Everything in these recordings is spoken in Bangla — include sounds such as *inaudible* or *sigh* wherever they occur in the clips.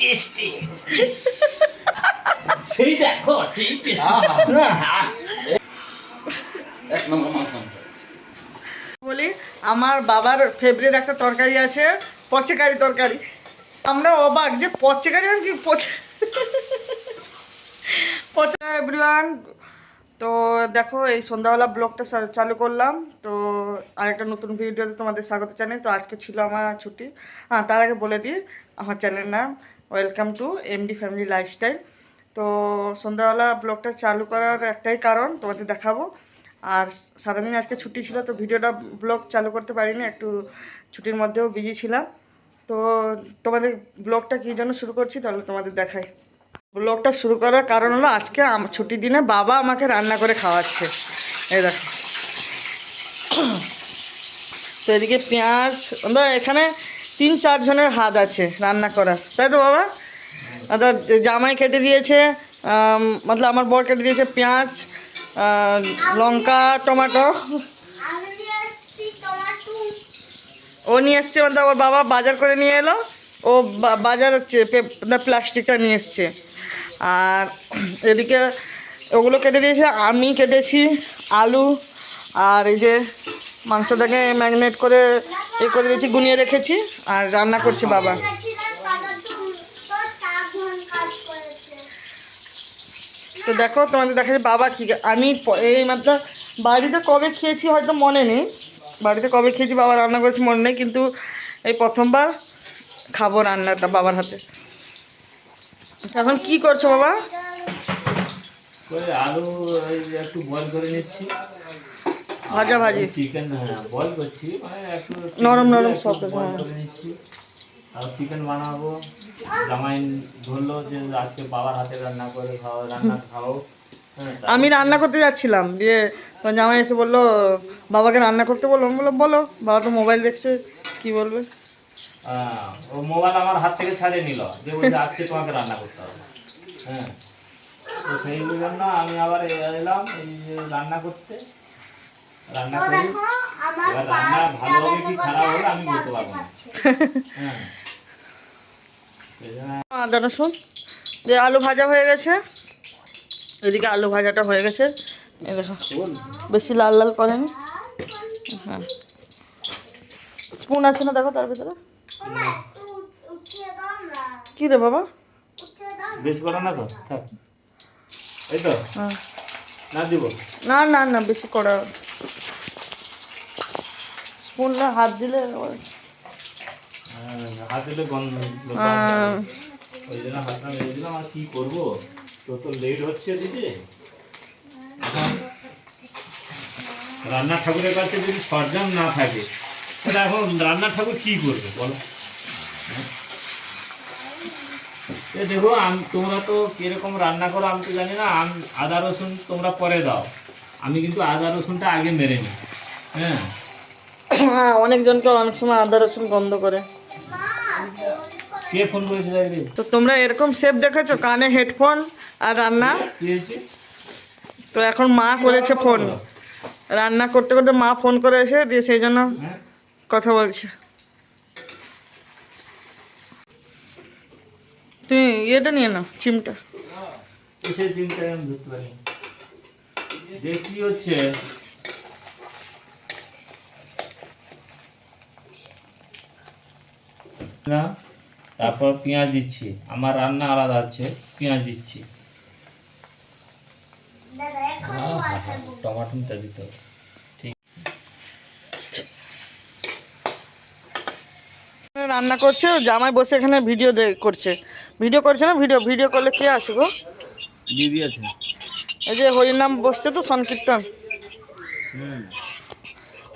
টেস্টি সেই *laughs* দেখো সেই এক নম্বর মাংস। বলি আমার বাবার ফেভারিট একটা তরকারি আছে পচেকারি তরকারি। আমরা অবাক যে পচেকারি মানে কি পচে পচে এভরিওয়ান তো দেখো এই সন্ধ্যাবেলা ব্লগটা চালু করলাম। তো আরেকটা নতুন ভিডিওতে তোমাদের স্বাগত জানাই। তো আজকে ছিল আমার ছুটি। হ্যাঁ তার আগে বলে দিই আমার চ্যানেলের নাম welcome to MD family lifestyle তো সন্ধ্যাবেলা ব্লগটা চালু করার একটাই কারণ, তোমাদের দেখাবো। আর সারাদিন আজকে ছুটি ছিল, তো ভিডিওটা ব্লগ চালু করতে পারিনি, একটু ছুটির মধ্যেও বিজি ছিলাম। তো তোমাদের ব্লগটা কী জন্য শুরু করছি, তাহলে তোমাদের দেখাই। ব্লগটা শুরু করার কারণ হলো, আজকে ছুটির দিনে বাবা আমাকে রান্না করে খাওয়াচ্ছে। এই দেখো। তো এদিকে পেঁয়াজ এখানে তিন চারজনের হাত আছে রান্না করার। তাই তো বাবা? অর্থাৎ জামাই কেটে দিয়েছে মতলব আমার বর কেটে দিয়েছে পেঁয়াজ লঙ্কা, টমেটো। ও নিয়ে এসছে, মতলব ওর বাবা বাজার করে নিয়ে এলো। ও বাজার হচ্ছে প্লাস্টিকটা নিয়ে এসছে। আর এদিকে ওগুলো কেটে দিয়েছে, আমি কেটেছি আলু, আর এই যে মাংসটাকে ম্যাগনেট করে এ করে দিয়েছি, গুনিয়ে রেখেছি, আর রান্না করছে বাবা। তো দেখো, তোমাদের দেখা যায় বাবা ঠিক আমি এই মাত্র বাড়িতে কবে খেয়েছি হয়তো মনে নেই। বাড়িতে কবে খেয়েছি বাবা রান্না করেছি মনে নেই, কিন্তু এই প্রথমবার খাব রান্নাটা বাবার হাতে। এখন কি করছ বাবা? আলু একটু করে নিচ্ছি। ভাজা ভাজি চিকেন বয়েল করছি মানে একটু নরম নরম সব হ্যাঁ। আর চিকেন বানাবো। জামাই ধরলো যে আজকে বাবার হাতে রান্না করে খাও রান্না খাও হ্যাঁ, আমি রান্না করতে যাচ্ছিলাম দিয়ে জামাই এসে বলল বাবাকে রান্না করতে বলল আমি বললাম বলো বাবা তো মোবাইল দেখছে কি বলবে? ও মোবাইল আমার হাত থেকে ছাড়িয়ে নিল যে বলছে আজকে তোমাকে রান্না করতে হবে। হ্যাঁ তো সেই জন্য আমি আবার এলাম এই রান্না করতে। রান্না করি। এবার রান্না ভালো হবে কি খারাপ হবে আমি বলতে পারব না। হ্যাঁ। সেই আদা রসুন। যে আলু ভাজা হয়ে গেছে এদিকে আলু ভাজাটা হয়ে গেছে। এই দেখো বেশি লাল লাল করেনি। হ্যাঁ। স্পুন আছে না দেখো তার ভিতরে? কী রে বাবা? বেশি করো না তো? থাক। এই তো? হ্যাঁ। না দিব? না না না বেশি করা না হাত দিলে হ্যাঁ, হাত দিলে ওই জন্য হাতটা মেরে দিলাম আর কি করব? তো তো লেট হচ্ছে দিদি। রান্না ঠাকুরের কাছে যদি সরঞ্জাম না থাকে তাহলে এখন রান্না ঠাকুর কি করবে বলো? এ দেখো আম- তোমরা তো কীরকম রান্না করো আমি তো জানি না আদা রসুন তোমরা পরে দাও। আমি কিন্তু আদা রসুনটা আগে মেরে নিই। হ্যাঁ? হ্যাঁ অনেকজনকে অনেক সময় আদা রসুন বন্ধ করে। কে ফোন করেছিল তো তোমরা এরকম সেভ দেখেছ? কানে হেডফোন আর রান্না? তো এখন মা করেছে ফোন রান্না করতে করতে মা ফোন করে এসে দিয়ে সেই জন্য হ্যাঁ। কথা বলছে। তুমি ইয়েটা নিয়ে নাও চিমটা। কিসের চিন্তা আমি বুঝতে পারি যে কি হচ্ছে না তারপর পেঁয়াজ দিচ্ছি। আমার রান্না আলাদা আছে পেঁয়াজ দিচ্ছি। টমাটোটা দিতে হবে। রান্না করছে জামাই বসে এখানে ভিডিও করছে। ভিডিও করছে না ভিডিও ভিডিও করলে কে আসে গো? দিদি আছে। এই যে হরিনাম বসছে তো সংকীর্তন। হুম।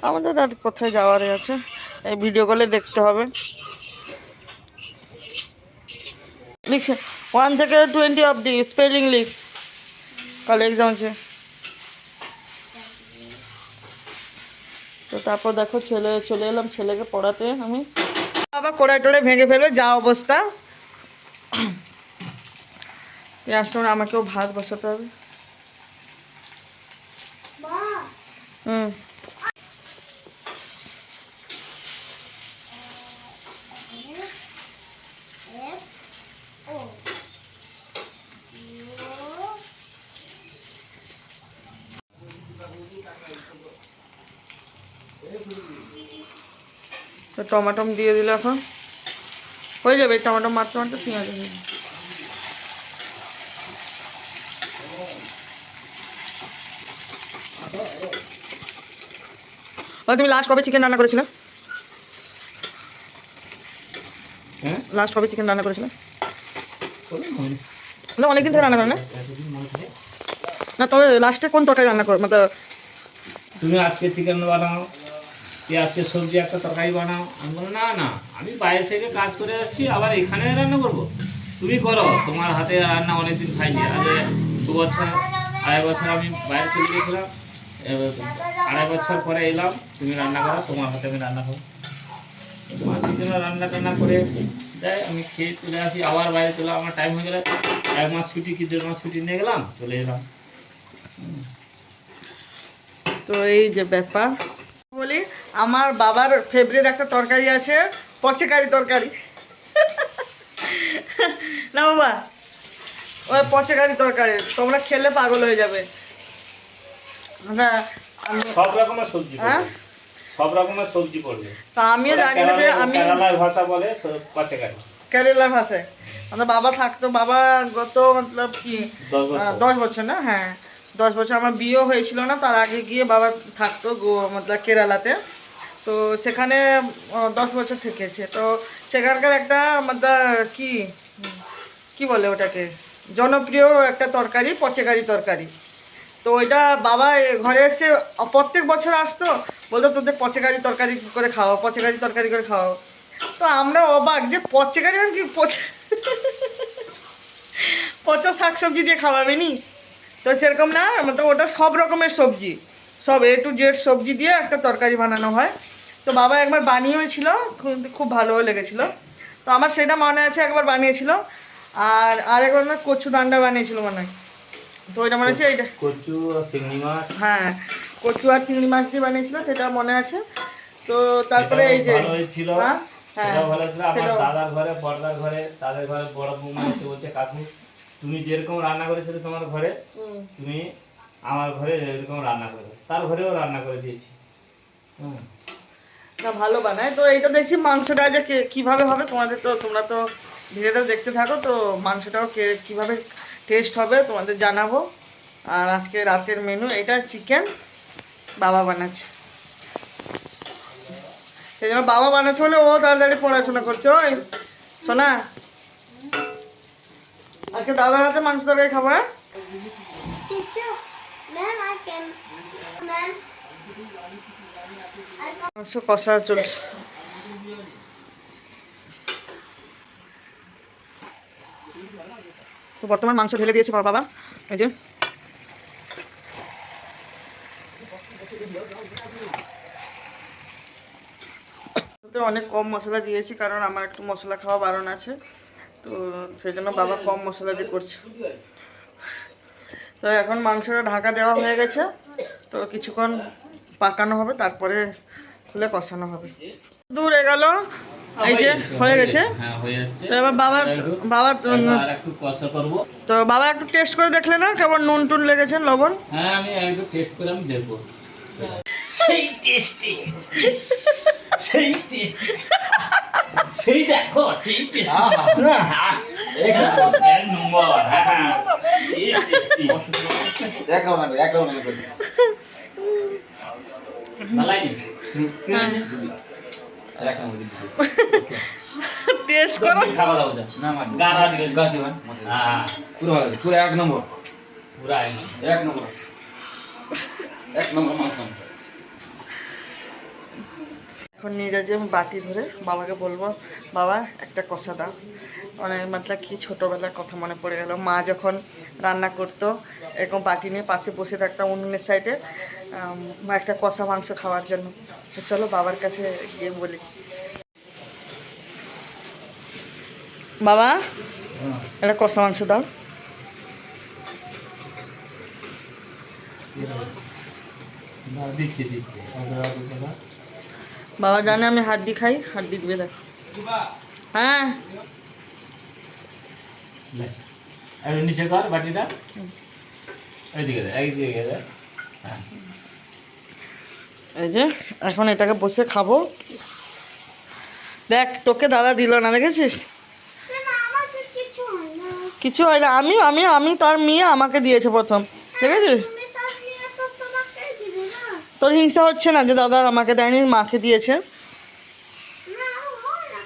আমাদের আর কোথায় যাওয়ার আছে। এই ভিডিও কলে দেখতে হবে। লিখছে ওয়ান থেকে টোয়েন্টি অবধি স্পেলিং লিখ কাল এক্সাম আছে। তো তারপর দেখো ছেলে চলে এলাম ছেলেকে পড়াতে আমি। আবার কড়াই টড়াই ভেঙে ফেলবে যা অবস্থা। পেঁয়াজটা আমাকেও ভাত বসাতে হবে। হুম। টমাটম দিয়ে দিল এখন। হয়ে যাবে টমাটো মারতে মারতে পেঁয়াজ হয়ে যাবে তুমি লাস্ট কবে চিকেন রান্না করেছিলে? হ্যাঁ? লাস্ট কবে চিকেন রান্না করেছিলে? না অনেকদিন থেকে রান্না করে না? না তবে লাস্টে কোন তরকারি রান্না করো মানে তুমি আজকে চিকেন বানাও। তুই আজকে সবজি, একটা তরকারি বানাও। আমি বললাম, না না, আমি বাইরে থেকে কাজ করে যাচ্ছি, আবার এখানে রান্না করব। তুমি করো, তোমার হাতে রান্না অনেকদিন খাইনি। আগে দু বছর, আড়াই বছর আমি বাইরে চলে গেছিলাম। আড়াই বছর পরে এলাম, তুমি রান্না করো, তোমার হাতে আমি রান্না করো তোমার জন্য রান্না টান্না করে দেয়, আমি খেয়ে চলে আসি, আবার বাইরে চলে আমার টাইম হয়ে গেলে এক মাস ছুটি কি দেড় মাস ছুটি নিয়ে গেলাম, চলে এলাম। তো এই যে ব্যাপার, বলি আমার বাবার ফেভারিট একটা তরকারি আছে পচেকারি তরকারি। না বাবা ওই পচেকারি তরকারি তোমরা খেলে পাগল হয়ে যাবে। হ্যাঁ সব রকমের সবজি হ্যাঁ? সব রকমের সবজি পড়বে। তা আমিও জানি না যে আমি কেরালার ভাষা বলে কেরালার ভাষায়। আমাদের বাবা থাকতো বাবা গত মতলব কি দশ বছর না? হ্যাঁ। দশ বছর আমার বিয়েও হয়েছিল না তার আগে গিয়ে বাবা থাকতো গো মতলব কেরালাতে। তো সেখানে দশ বছর থেকেছে। তো সেখানকার একটা মতলব কি কি বলে ওটাকে, জনপ্রিয় একটা তরকারি, পচেকারি তরকারি। তো ওইটা বাবা ঘরে এসে প্রত্যেক বছর আসতো, বলতো তোদের পচেকারি তরকারি করে খাওয়া পচেকারি তরকারি করে খাওয়াও। তো আমরা অবাক যে পচেকারি মানে কি, পচে *laughs* পচা শাক সবজি দিয়ে খাওয়াবে নি? তো সেরকম না মানে ওটা সব রকমের সবজি। সব এ টু জেড সবজি দিয়ে একটা তরকারি বানানো হয়। তো বাবা একবার বানিয়েছিল খুব- খুব ভালোও লেগেছিল। তো আমার সেটা মনে আছে একবার বানিয়েছিল। আর আরেকবার না কচু দান্ডা বানিয়েছিল মনে হয়। তো ওইটা মনে আছে এইটা? কচু আর চিংড়ি মাছ। হ্যাঁ কচু আর চিংড়ি মাছ দিয়ে বানিয়েছিল সেটা মনে আছে। তো তারপরে এই যে হ্যাঁ হ্যাঁ। সেটাও ভালো ছিল আমার দাদার ঘরে বড়দার ঘরে তাদের ঘরে বড় বৌমা এসে বলছে কাকু তুমি যেরকম রান্না করেছিলে তোমার ঘরে তুমি আমার ঘরে এরকম রান্না করে তার ঘরেও রান্না করে দিয়েছি। হুম। না, ভালো বানায়। তো এইটা দেখছি মাংসটা যে কীভাবে হবে? তোমাদের তো, তোমরা তো ভিডিওটা দেখতে থাকো, তো মাংসটাও কে, কীভাবে টেস্ট হবে তোমাদের জানাব। আর আজকে রাতের মেনু এটা চিকেন বাবা বানাচ্ছে। সেই জন্য বাবা বানাচ্ছে বলে ও তাড়াতাড়ি পড়াশোনা করছে, ওই। শোনা আজকে দাদার হাতে মাংস তরকারি খাব হ্যাঁ? মাংস কষা চলছে। তো বর্তমান মাংস ঢেলে দিয়েছে বাবা। এই যে। অনেক কম মশলা দিয়েছি কারণ আমার একটু মশলা খাওয়া বারণ আছে। তো সেই জন্য বাবা কম মশলা দিয়ে করছে। তো এখন মাংসটা ঢাকা দেওয়া হয়ে গেছে। তো কিছুক্ষণ পাকানো হবে তারপরে খুলে কষানো হবে। দূর গেল এই যে হয়ে গেছে। হ্যাঁ হয়ে যাচ্ছে তো এবার বাবা একটু কষা করব। তো বাবা একটু টেস্ট করে দেখলে না কেমন নুন টুন লেগেছে লবণ? হ্যাঁ আমি একটু টেস্ট করে আমি দেখব। সেই টেস্টি সেই টেস্টি সেই দেখো সেই টেস্টি এক নম্বর হ্যাঁ সেই টেস্টি এক রাউন্ড এক রাউন্ড করে ভালো লাগে এক রাউন্ড টেস্ট করো খাওয়া দাওয়া না মার গারা দিকে গাছি মান হ্যাঁ পুরো পুরো এক নম্বর পুরা এক নম্বর এক নম্বর মাংস এখন নিয়ে যাচ্ছি আমি বাটি ধরে। বাবাকে বলব বাবা একটা কষা দাও। মানে মতলব কি ছোটোবেলার কথা মনে পড়ে গেল। মা যখন রান্না করতো এরকম বাটি নিয়ে পাশে বসে থাকতাম উনুনের সাইডে একটা কষা মাংস খাওয়ার জন্য। চলো বাবার কাছে গিয়ে বলি। বাবা, একটা কষা মাংস দাও। বাবা জানে আমি হাড্ডি খাই, হাড্ডি দিবে দেখ। হ্যাঁ। নিচে কর, বাটিটা। এইদিকে এইদিকে হ্যাঁ। এই যে এখন এটাকে বসে খাব। দেখ তোকে দাদা দিল না দেখেছিস? কিছু হয় না। কিছু আমি আমি আমি তার মেয়ে আমাকে দিয়েছে প্রথম। দেখেছিস? তার নিয়ে তো তোমাকেই দিবে না। তোর হিংসা হচ্ছে না যে দাদা আমাকে দেয়নি মাকে দিয়েছে? না হয় না।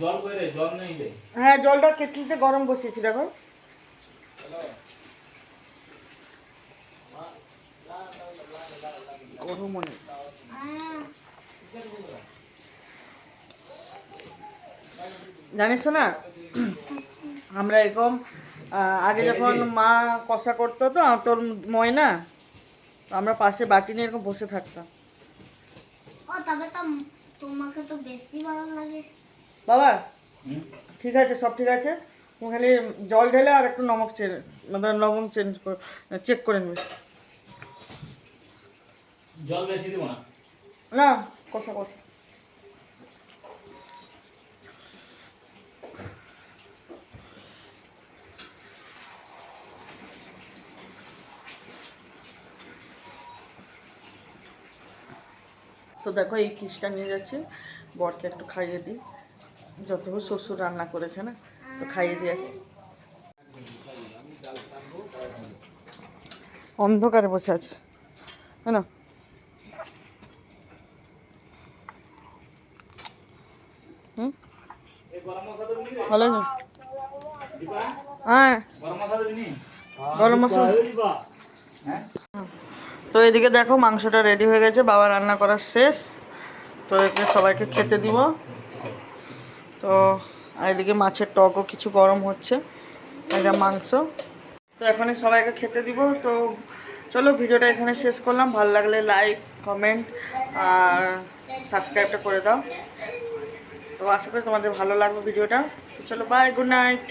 জল করে জল নেই রে। হ্যাঁ জলটা কেটলিতে গরম বসিয়েছি দেখো। জানিস না আমরা এরকম আগে যখন মা কষা করতো তো তোর ময়না আমরা পাশে বাটি নিয়ে এরকম বসে থাকতাম। ও তবে তো তোমাকে তো বেশি ভালো লাগে। বাবা ঠিক আছে সব ঠিক আছে? তুমি খালি জল ঢেলে আর একটু নমক চেঞ্জ মানে লবণ চেঞ্জ করে চেক করে নেবে। জল বেশি দিব না। না, কষা কষা। তো দেখো, এই কিসটা নিয়ে যাচ্ছি। বরকে একটু খাইয়ে দিই। যত শ্বশুর রান্না করেছে না, তো খাইয়ে দিয়ে আসি। অন্ধকারে বসে আছে। হ্যাঁ না হুম এই গরম মশলা তো দিবি রে ভালো হ্যাঁ। গরম মশলা মশলা। হ্যাঁ। তো এদিকে দেখো মাংসটা রেডি হয়ে গেছে বাবা রান্না করা শেষ। তো একে সবাইকে খেতে দিব। তো এদিকে মাছের টকও কিছু গরম হচ্ছে এটা মাংস। তো এখানে সবাইকে খেতে দিব। তো চলো ভিডিওটা এখানে শেষ করলাম। ভালো লাগলে লাইক কমেন্ট আর সাবস্ক্রাইবটা করে দাও। তো আশা করি তোমাদের ভালো লাগবে ভিডিওটা। তো চলো বাই গুড নাইট